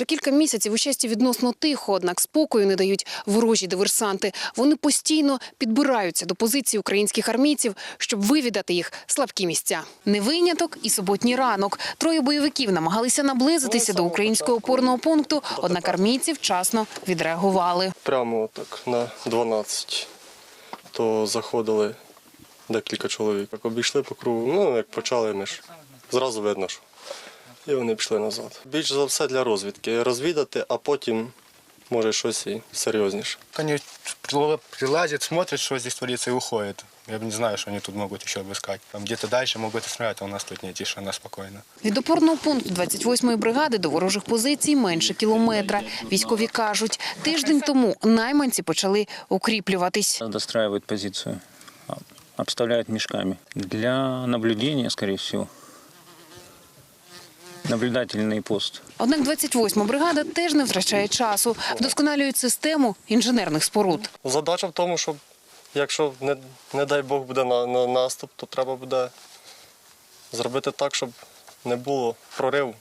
Вже кілька місяців у щасті відносно тихо, однак спокою не дають ворожі диверсанти. Вони постійно підбираються до позицій українських армійців, щоб вивідати їх слабкі місця. Не виняток і суботній ранок. Троє бойовиків намагалися наблизитися до українського опорного пункту, однак армійці вчасно відреагували. Прямо так на 12. То заходили декілька чоловік. Обійшли по кругу, ну як почали ми ж. Зразу видно, що. І вони пішли назад. Більш за все для розвідки. Розвідати, а потім може щось і серйозніше. Они прила- прилазят, смотрят, что здесь творится, и уходят. Я не знаю, что они тут могут еще обыскать. Там где-то дальше могут и а у нас тут не тишина, спокойно. Від опорного пункту 28-ї бригади до ворожих позицій менше кілометра. Військові кажуть, тиждень тому найманці почали укріплюватись. достраивают позицию, а, обставляют мешками. Для наблюдения, скорее всего. Наблюдательный пост. Однак 28-ма бригада теж не втрачає часу, вдосконалюють систему інженерних споруд. Задача в тому, щоб якщо не, не дай Бог буде на, на наступ, то треба буде зробити так, щоб не було прориву.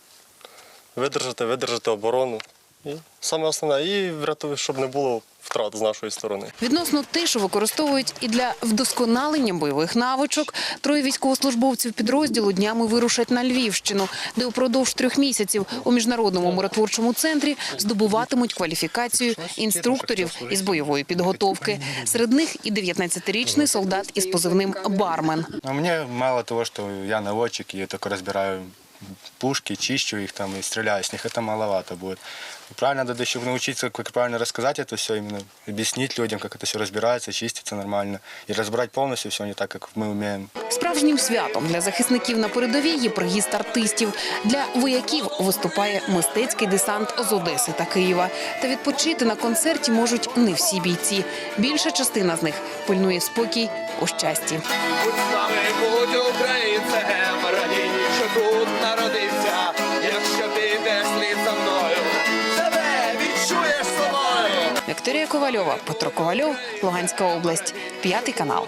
Видержати, видержати оборону. І саме основне, і врятувати, щоб не було втрат з нашої сторони. Відносно тишу використовують і для вдосконалення бойових навичок. Троє військовослужбовців підрозділу днями вирушать на Львівщину, де упродовж трьох місяців у міжнародному миротворчому центрі здобуватимуть кваліфікацію інструкторів із бойової підготовки. Серед них і 19-річний солдат із позивним Бармен. Но мне мало того, что я наводчик, и я только разбираю пушки, чищу их там и стреляю с них, это маловато будет. И правильно надо еще научиться, как правильно рассказать это все, именно объяснить людям, как это все разбирается, чистится нормально. И разбирать полностью все не так, как мы умеем. Справжнім святом для захисників на передовій є приїзд артистів. Для вояків виступає мистецький десант з Одеси та Києва. Та відпочити на концерті можуть не всі бійці. Більша частина з них пильнує спокій у щасті. Будь з нами, будь українцем, Вікторія Ковальова, Петро Ковальов, Луганська область, п'ятий канал.